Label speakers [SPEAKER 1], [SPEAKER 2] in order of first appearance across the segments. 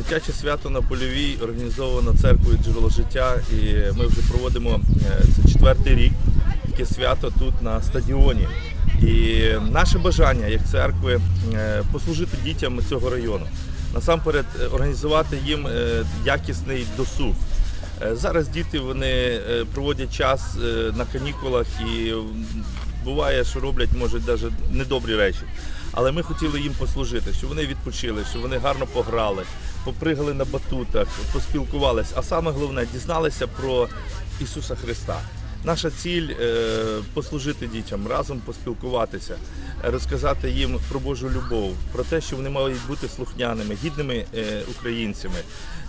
[SPEAKER 1] Дитяче свято на польовій організовано церквою джерело життя, і ми вже проводимо е, це четвертий рік таке свято тут на стадіоні. І наше бажання як церкви е, послужити дітям цього району. Насамперед е, організувати їм якісний досуг. Зараз діти вони проводять час на канікулах і буває, що роблять, може, навіть недобрі речі. Але ми хотіли їм послужити, щоб вони відпочили, щоб вони гарно пограли, попригали на батутах, поспілкувалися. А саме головне дізналися про Ісуса Христа. Наша ціль е, послужити дітям, разом поспілкуватися, розказати їм про Божу любов, про те, що вони мають бути слухняними, гідними е, українцями,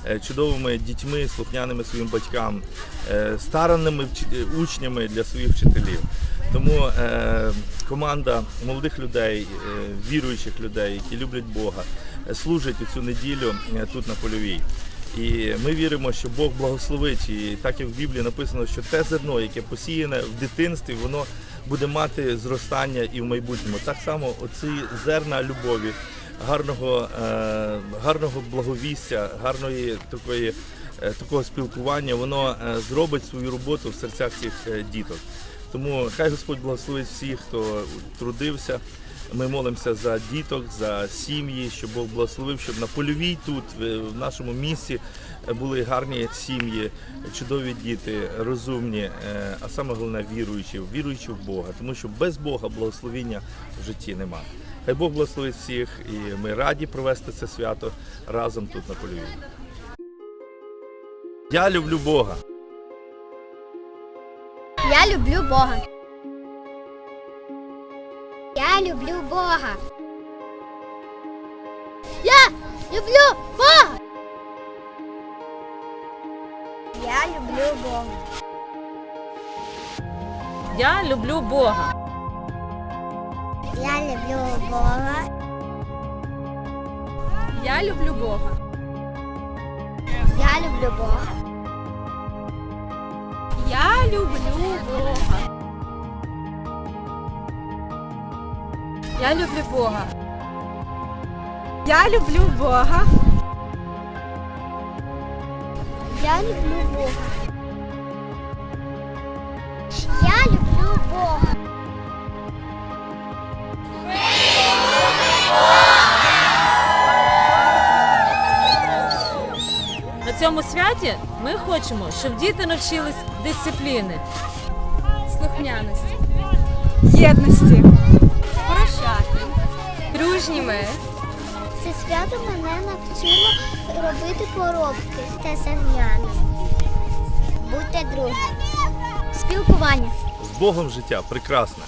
[SPEAKER 1] е, чудовими дітьми, слухняними своїм батькам, старанними учнями для своїх вчителів. Тому е, команда молодих людей, е, віруючих людей, які люблять Бога, служить у цю неділю е, тут на польовій. І ми віримо, що Бог благословить. І так як в Біблії написано, що те зерно, яке посіяне в дитинстві, воно буде мати зростання і в майбутньому. Так само оці зерна любові, гарного, е, гарного благовістя, гарної такої, е, такого спілкування, воно е, зробить свою роботу в серцях цих е, діток. Тому хай Господь благословить всіх, хто трудився. Ми молимося за діток, за сім'ї, щоб Бог благословив, щоб на польовій тут, в нашому місті, були гарні сім'ї, чудові діти, розумні, е, а саме головне віруючі, віруючі в Бога, тому що без Бога благословіння в житті нема. Хай Бог благословить всіх, і ми раді провести це свято разом тут на польовій. Я люблю Бога.
[SPEAKER 2] Я люблю Бога. Я люблю Бога. Я люблю Бога. Я люблю Бога.
[SPEAKER 3] Я люблю Бога.
[SPEAKER 2] Я люблю Бога.
[SPEAKER 3] Я люблю Бога.
[SPEAKER 2] Я люблю Бога.
[SPEAKER 3] Бога. Я люблю Бога. Я люблю Бога.
[SPEAKER 2] Я люблю Бога.
[SPEAKER 3] Цьому святі ми хочемо, щоб діти навчились дисципліни, слухняності, єдності, прощати, дружніми.
[SPEAKER 2] Це свято мене навчило робити поробки та сагняни. Будьте друзі. Спілкування.
[SPEAKER 1] З Богом життя прекрасне.